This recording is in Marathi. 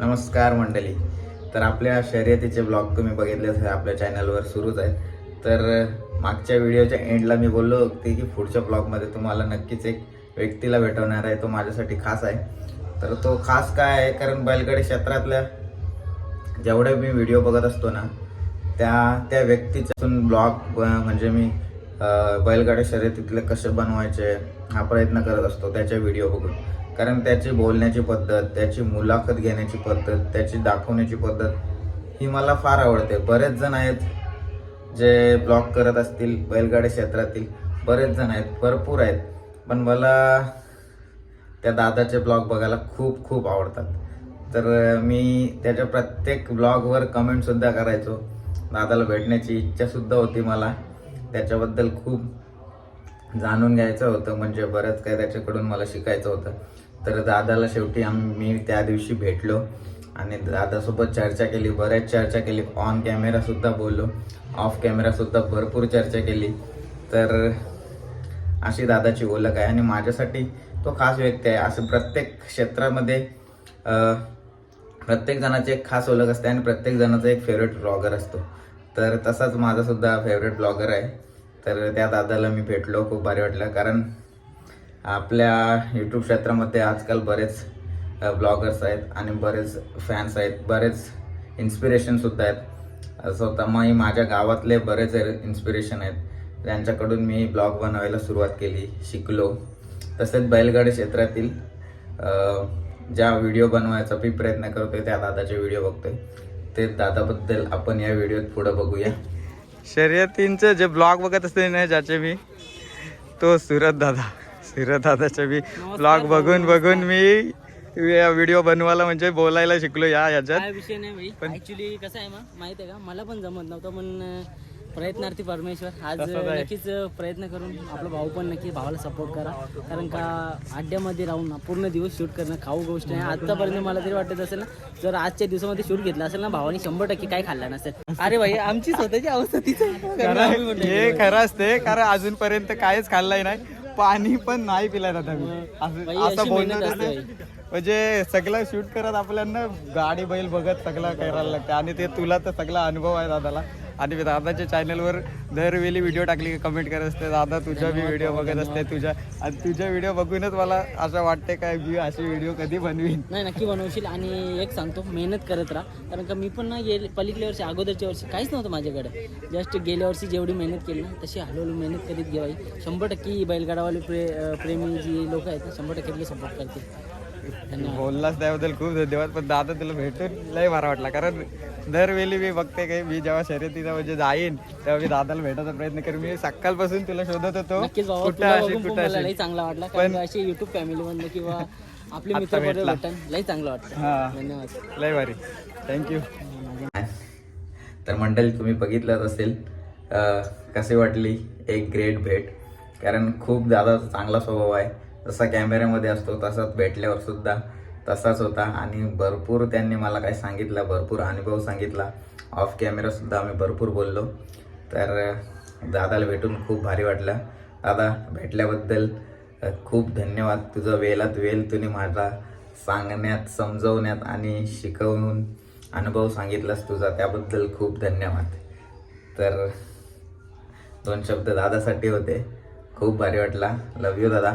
नमस्कार मंडळी. तर आपल्या शर्यतीचे ब्लॉग तुम्ही बघितलेच आहे आपल्या चॅनलवर सुरूच आहे. तर मागच्या व्हिडिओच्या एंडला मी बोललो होते की पुढच्या ब्लॉगमध्ये तुम्हाला नक्कीच एक व्यक्तीला भेटवणार आहे तो माझ्यासाठी खास आहे. तर तो खास काय आहे? कारण बैलगाडी क्षेत्रातल्या जेवढे मी व्हिडिओ बघत असतो ना त्या त्या व्यक्तीच्यातून ब्लॉग म्हणजे मी अं, बैलगाडी शर्यतीतले कसे बनवायचे हा प्रयत्न करत असतो त्याचे व्हिडिओ बघून. कारण त्याची बोलण्याची पद्धत त्याची मुलाखत घेण्याची पद्धत त्याची दाखवण्याची पद्धत ही मला फार आवडते. बरेच जण आहेत जे ब्लॉग करत असतील बैलगाडी क्षेत्रातील बरेच जण आहेत भरपूर आहेत. पण मला त्या दादाचे ब्लॉग बघायला खूप खूप आवडतात. तर मी त्याच्या प्रत्येक ब्लॉगवर कमेंटसुद्धा करायचो. दादाला भेटण्याची इच्छासुद्धा होती मला. त्याच्याबद्दल खूप जाणून घ्यायचं होतं. म्हणजे बरंच काही त्याच्याकडून मला शिकायचं होतं. तर दादाला शेवटी आम्ही त्या दिवशी भेटलो आणि दादासोबत चर्चा केली बऱ्याच चर्चा केली. ऑन कॅमेरासुद्धा बोललो ऑफ कॅमेरासुद्धा भरपूर चर्चा केली. तर अशी दादाची ओळख आहे आणि माझ्यासाठी तो खास व्यक्ती आहे. असं प्रत्येक क्षेत्रामध्ये प्रत्येक जणाची एक खास ओळख असते आणि प्रत्येक जणाचा एक फेवरेट ब्लॉगर असतो. तर तसाच माझासुद्धा फेवरेट ब्लॉगर आहे. तर त्या दादाला मी भेटलो खूप भारी वाटलं. कारण आपल्या यूट्यूब क्षेत्रामध्ये आजकाल बरेच ब्लॉगर्स आहेत आणि बरेच फॅन्स आहेत. बरेच इन्स्पिरेशनसुद्धा आहेत. स्वतः मग माझ्या गावातले बरेच इन्स्पिरेशन आहेत. त्यांच्याकडून मी ब्लॉग बनवायला सुरुवात केली शिकलो. तसेच बैलगाडी क्षेत्रातील ज्या व्हिडिओ बनवायचा मी प्रयत्न करतोय त्या दादाचे व्हिडिओ बघतोय. ते दादाबद्दल आपण या व्हिडिओत पुढे बघूया. शर्यतींचे जे ब्लॉग बघत असते ना ज्याचे मी तो सुरत दादा. सुरत दादाचे मी ब्लॉग बघून बघून मी व्हिडिओ बनवायला म्हणजे बोलायला शिकलो या याच्यात विषय नाही भाई. पण- ऍक्च्युली कसं आहे मग माहीत आहे का? मला पण जमत नव्हतं पण प्रयत्नार्थी परमेश्वर. आज. नक्कीच प्रयत्न करून आपला भाऊ पण नक्की भावाला सपोर्ट करा. कारण का अड्ड्यामध्ये राहून ना पूर्ण दिवस शूट करणं खाऊ गोष्ट आहे. आतापर्यंत मला तरी वाटत असेल ना जर आजच्या दिवसामध्ये शूट घेतला असेल ना भावाने शंभर टक्के काय खाल्लं नसेल. अरे भाई आमची स्वतःची अवस्था. कारण हे खरं असते कारण अजूनपर्यंत काहीच खाल्लंय नाही. पाणी पण नाही पिलाय दादा मी. असं- अशी बोलणं. म्हणजे सगळं शूट करत आपल्याला गाडी बैल बघत सगळं करायला लागतं. आणि ते तुला तर सगळा अनुभव आहे दादाला. आणि मी दादाच्या चॅनलवर दरवेळी व्हिडिओ टाकली की कमेंट करत असते दादा तुझा बी व्हिडिओ बघत असते तुझ्या आणि तुझ्या व्हिडिओ बघूनच मला असं वाटते काय मी अशी व्हिडिओ कधी बनवीन? नाही नक्की बनवशील. आणि एक सांगतो मेहनत करत राहा. कारण का मी पण ना गेले पलीकडल्या वर्षी अगोदरच्या वर्षी काहीच नव्हतं माझ्याकडे. जस्ट गेल्या वर्षी जेवढी मेहनत केली ना तशी हळूहळू मेहनत करीत घेवाई शंभर टक्के बैलगाडावाले प्रे प्रेमी जी लोक आहेत ना शंभर टक्के सपोर्ट करतील. बोललास त्याबद्दल खूप धन्यवाद पण दादा तुला भेटून लय बरा वाटला. कारण दरवेळी मी बघते काही मी जेव्हा शर्यतीचा म्हणजे जाईन तेव्हा मी दादाला भेटायचा प्रयत्न करेन. मी सकाळपासून तुला शोधत होतो कुठं असेल बघून पण कुठं असेल चांगला वाटला का अशी युट्यूब फॅमिली मधलं किंवा आपले मित्र भेटला. लई चांगलं वाटतं हा. धन्यवाद. लय भारी. थँक्यू तर मंडळी तुम्ही बघितलंच असेल कशी वाटली एक ग्रेट भेट. कारण खूप दादा चांगला स्वभाव आहे. जसा कॅमेऱ्यामध्ये असतो तसाच भेटल्यावर सुद्धा. तसाच होता. आणि भरपूर त्यांनी मला काय सांगितलं भरपूर अनुभव सांगितला. ऑफ कॅमेरासुद्धा आम्ही भरपूर बोललो. तर दादाला भेटून खूप भारी वाटलं. दादा भेटल्याबद्दल खूप धन्यवाद. तुझा वेलात वेल तुम्ही माझा सांगण्यात समजवण्यात आणि शिकवून अनुभव सांगितलास तुझा त्याबद्दल खूप धन्यवाद. तर दोन शब्द दादासाठी होते. खूप भारी वाटला. लव यू दादा.